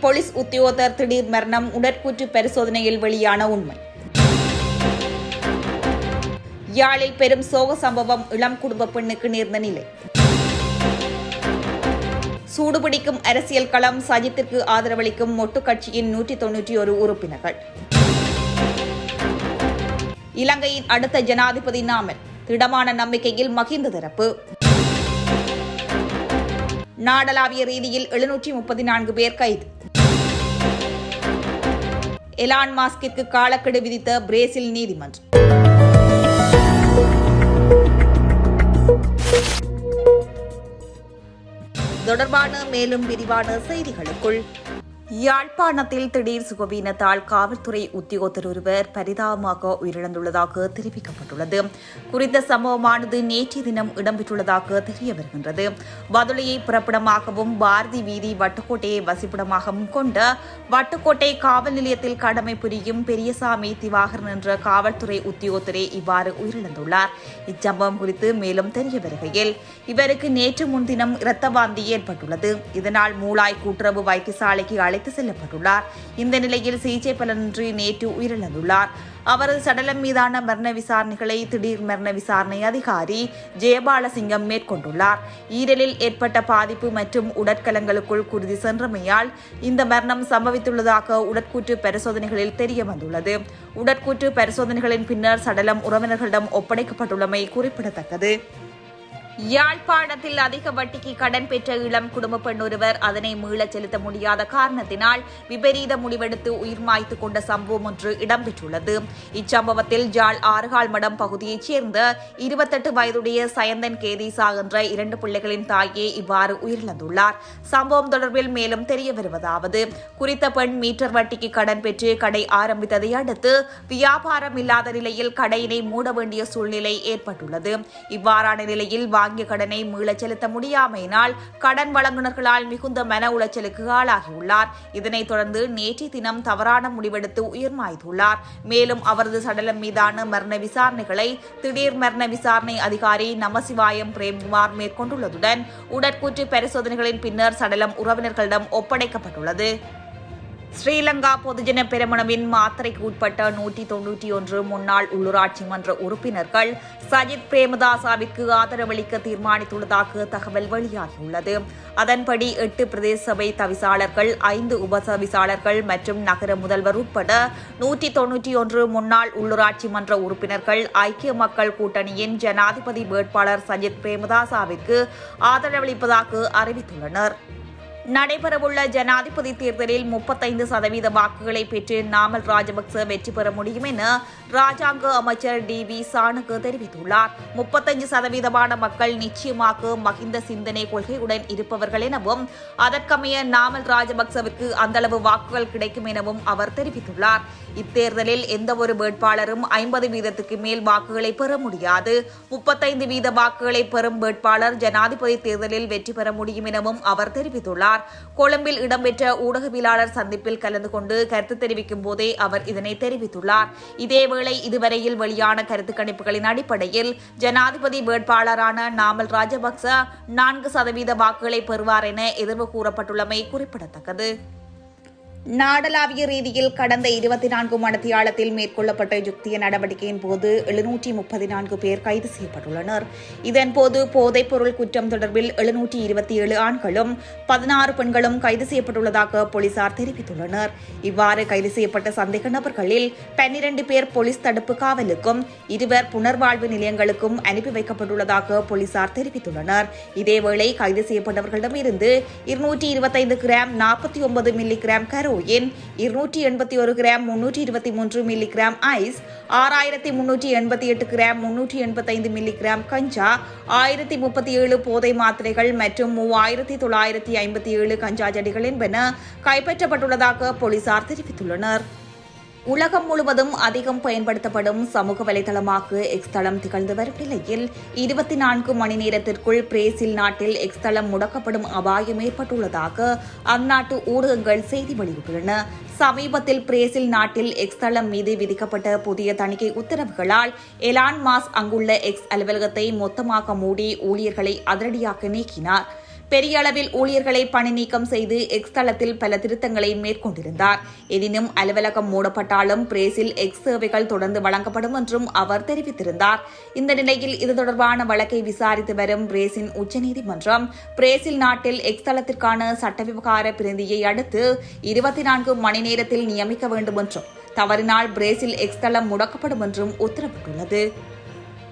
Police உத்தியோகத்தர் திடீர் மரணம் உடற்கூற்று பரிசோதனையில் வெளியான உண்மை யாழில் பெரும் சோக சம்பவம் இளம் குடும்ப பெண்ணுக்கு நேர்ந்த நிலை சூடுபிடிக்கும் அரசியல் களம் சஜித்திற்கு ஆதரவளிக்கும் மொட்டு கட்சியின் நூற்றி தொன்னூற்றி ஒரு உறுப்பினர்கள் இலங்கையின் அடுத்த ஜனாதிபதி நாமல் திடமான நம்பிக்கையில் மகிந்த தரப்பு நாடளாவிய ரீதியில் எழுநூற்றி முப்பத்தி நான்கு பேர் கைது. எலான் மாஸ்கிற்கு காலக்கெடு விதித்த பிரேசில் நீதிமன்றம். தொடர்பான மேலும் விரிவான செய்திகளுக்குள் யாழ்ப்பாணத்தில் திடீர் சுகவீனத்தால் காவல்துறை உத்தியோகத்தர் ஒருவர் பரிதாபமாக உயிரிழந்துள்ளதாக தெரிவிக்கப்பட்டுள்ளது. குறித்த சம்பவமானது நேற்றைய தினம் இடம்பெற்றுள்ளதாக தெரிய வருகின்றது. வதுளையை புறப்படமாகவும் பாரதி வீதி வட்டுக்கோட்டையை வசிப்பிடமாகவும் கொண்ட வட்டுக்கோட்டை காவல் நிலையத்தில் கடமை புரியும் பெரியசாமி திவாகரன் என்ற காவல்துறை உத்தியோகத்தரே இவ்வாறு உயிரிழந்துள்ளார். இச்சம்பவம் குறித்து மேலும் தெரிய வருகையில் இவருக்கு நேற்று முன்தினம் இரத்த வாந்தி ஏற்பட்டுள்ளது. இதனால் மூளாய் கூட்டுறவு வைத்தியசாலைக்கு அழைத்து செல்லப்பட்டுள்ளார். இந்த நிலையில் சிகிச்சை பலனின்றி நேற்று உயிரிழந்துள்ளார். அவரது சடலம் மீதான மரண விசாரணைகளை திடீர் மரண விசாரணை அதிகாரி ஜெயபாலசிங்கம் மேற்கொண்டுள்ளார். ஈரலில் ஏற்பட்ட பாதிப்பு மற்றும் உடற்கலங்களுக்குள் குருதி சென்றமையால் இந்த மரணம் சம்பவித்துள்ளதாக உடற்கூற்று பரிசோதனைகளில் தெரிய வந்துள்ளது உடற்கூற்று பரிசோதனைகளின் பின்னர் சடலம் உறவினர்களிடம் ஒப்படைக்கப்பட்டுள்ளமை குறிப்பிடத்தக்கது. யாழ்ப்பாணத்தில் அதிக வட்டிக்கு கடன் பெற்ற இளம் குடும்ப பெண் ஒருவர் அதனை மீளச் செலுத்த முடியாத காரணத்தினால் விபரீத முடிவெடுத்து உயிர் மாய்த்து கொண்ட சம்பவம் ஒன்று இடம்பெற்றுள்ளது. இச்சம்பவத்தில் ஜாழ் ஆறுகால் மடம் பகுதியைச் சேர்ந்த இருபத்தெட்டு வயதுடைய சயந்தன் கேதீசா என்ற இரண்டு பிள்ளைகளின் தாயே இவ்வாறு உயிரிழந்துள்ளார். சம்பவம் தொடர்பில் மேலும் தெரிய வருவதாவது குறித்த பெண் மீட்டர் வட்டிக்கு கடன் பெற்று கடை ஆரம்பித்ததை அடுத்து வியாபாரம் இல்லாத நிலையில் கடையினை மூட வேண்டிய சூழ்நிலை ஏற்பட்டுள்ளது. இவ்வாறான நிலையில் வாங்கிய கடனை மீளச் செலுத்த முடியாமையினால் கடன் வழங்குநர்களால் மிகுந்த மன உளைச்சலுக்கு ஆளாகியுள்ளார். இதனைத் தொடர்ந்து நேற்றைய தினம் தவறான முடிவெடுத்து உயிர் மாய்த்துள்ளார் மேலும் அவரது சடலம் மீதான மரண விசாரணைகளை திடீர் மரண விசாரணை அதிகாரி நமசிவாயம் பிரேம்குமார் மேற்கொண்டுள்ளதுடன் உடற்கூற்று பரிசோதனைகளின் பின்னர் சடலம் உறவினர்களிடம் ஒப்படைக்கப்பட்டுள்ளது. ஸ்ரீலங்கா பொதுஜன பெருமனவின் மாத்திரைக்கு உட்பட்ட நூற்றி தொன்னூற்றி ஒன்று முன்னாள் உள்ளூராட்சி மன்ற உறுப்பினர்கள் சஜித் பிரேமதாசாவிற்கு ஆதரவளிக்க தீர்மானித்துள்ளதாக தகவல் வெளியாகியுள்ளது. அதன்படி எட்டு பிரதேச சபை தவிசாளர்கள் ஐந்து உபசவிசாளர்கள் மற்றும் நகர முதல்வர் உட்பட நூற்றி தொன்னூற்றி ஒன்று முன்னாள் உள்ளூராட்சி மன்ற உறுப்பினர்கள் ஐக்கிய மக்கள் கூட்டணியின் ஜனாதிபதி வேட்பாளர் சஜித் பிரேமதாசாவிற்கு ஆதரவளிப்பதாக அறிவித்துள்ளனர். நடைபெறவுள்ள ஜனாதிபதி தேர்தலில் முப்பத்தைந்து சதவீத வாக்குகளை பெற்று நாமல் ராஜபக்ச வெற்றி பெற முடியும் என ராஜாங்க அமைச்சர் டி வி சாணுக்கு தெரிவித்துள்ளார். முப்பத்தைந்து சதவீதமான மக்கள் நிச்சயமாக மகிந்த சிந்தனை கொள்கையுடன் இருப்பவர்கள் எனவும் அதற்கமைய நாமல் ராஜபக்சவிற்கு அந்தளவு வாக்குகள் கிடைக்கும் எனவும் அவர் தெரிவித்துள்ளார். இத்தேர்தலில் எந்தவொரு வேட்பாளரும் ஐம்பது வீதத்துக்கு மேல் வாக்குகளை பெற முடியாது. முப்பத்தைந்து வீத வாக்குகளை பெறும் வேட்பாளர் ஜனாதிபதி தேர்தலில் வெற்றி பெற முடியும் எனவும் அவர் தெரிவித்துள்ளார். கொழும்பில் இடம்பெற்ற ஊடகவியலாளர் சந்திப்பில் கலந்து கொண்டு கருத்து தெரிவிக்கும் போதே அவர் இதனை தெரிவித்துள்ளார். இதேவேளை இதுவரையில் வெளியான கருத்து கணிப்புகளின் அடிப்படையில் ஜனாதிபதி வேட்பாளரான நாமல் ராஜபக்ச நான்கு சதவீத வாக்குகளை பெறுவார் என எதிர்வு கூறப்பட்டுள்ளமை குறிப்பிடத்தக்கது. நாடளாவிய ரீதியில் கடந்த இருபத்தி நான்கு மணித்தியாலத்தில் மேற்கொள்ளப்பட்ட யுக்திய நடவடிக்கையின் போது எழுநூற்றி முப்பத்தி நான்கு பேர் கைது செய்யப்பட்டுள்ளனர். இதன்போது போதைப்பொருள் குற்றம் தொடர்பில் எழுநூற்றி இருபத்தி ஏழு ஆண்களும் பதினாறு பெண்களும் கைது செய்யப்பட்டுள்ளதாக போலீசார் தெரிவித்துள்ளனர். இவ்வாறு கைது செய்யப்பட்ட சந்தேக நபர்களில் பன்னிரண்டு பேர் போலீஸ் தடுப்பு காவலுக்கும் இருவர் புனர்வாழ்வு நிலையங்களுக்கும் அனுப்பி வைக்கப்பட்டுள்ளதாக போலீசார் தெரிவித்துள்ளனர். இதேவேளை கைது செய்யப்பட்டவர்களிடமிருந்து இருநூற்றி இருபத்தைந்து கிராம் நாற்பத்தி ஒன்பது மில்லி கிராம் கரு ஹீரோயின் இருநூற்றி எண்பத்தி ஒரு கிராம் முன்னூற்றி இருபத்தி மூன்று மில்லி கிராம் ஐஸ் ஆறாயிரத்தி முன்னூற்றி எண்பத்தி எட்டு கிராம் முன்னூற்றி எண்பத்தைந்து மில்லி கிராம் கஞ்சா ஆயிரத்தி முப்பத்தி ஏழு போதை மாத்திரைகள் மற்றும் மூவாயிரத்தி தொள்ளாயிரத்தி ஐம்பத்தி ஏழு கஞ்சா செடிகள் என்பன கைப்பற்றப்பட்டுள்ளதாக போலீசார் தெரிவித்துள்ளனர். உலகம் முழுவதும் அதிகம் பயன்படுத்தப்படும் சமூக வலைதளமாக எக்ஸ் தளம் திகழ்ந்து வரும் நிலையில் இருபத்தி நான்கு மணி நேரத்திற்குள் பிரேசில் நாட்டில் எக்ஸ் தளம் முடக்கப்படும் அபாயம் ஏற்பட்டுள்ளதாக அந்நாட்டு ஊடகங்கள் செய்தி வெளியிட்டுள்ளன. சமீபத்தில் பிரேசில் நாட்டில் எக்ஸ் தளம் மீது விதிக்கப்பட்ட புதிய தணிக்கை உத்தரவுகளால் எலான் மாஸ் அங்குள்ள எக்ஸ் அலுவலகத்தை மொத்தமாக மூடி ஊழியர்களை அதிரடியாக நீக்கினார். பெரிய அளவில் ஊழியர்களை பணி நீக்கம் செய்து எக்ஸ் தளத்தில் பல திருத்தங்களை மேற்கொண்டிருந்தார். எனினும் அலுவலகம் மூடப்பட்டாலும் பிரேசில் எக்ஸ் சேவைகள் தொடர்ந்து வழங்கப்படும் என்றும் அவர் தெரிவித்திருந்தார். இந்த நிலையில் இது தொடர்பான வழக்கை விசாரித்து வரும் பிரேசின் உச்சநீதிமன்றம் பிரேசில் நாட்டில் எக்ஸ் தளத்திற்கான சட்ட விவகார பிரதியை அடுத்து இருபத்தி நான்கு மணி நேரத்தில் நியமிக்க வேண்டும் என்றும் தவறினால் பிரேசில் எக்ஸ் தளம் முடக்கப்படும் என்றும் உத்தரவிட்டுள்ளது.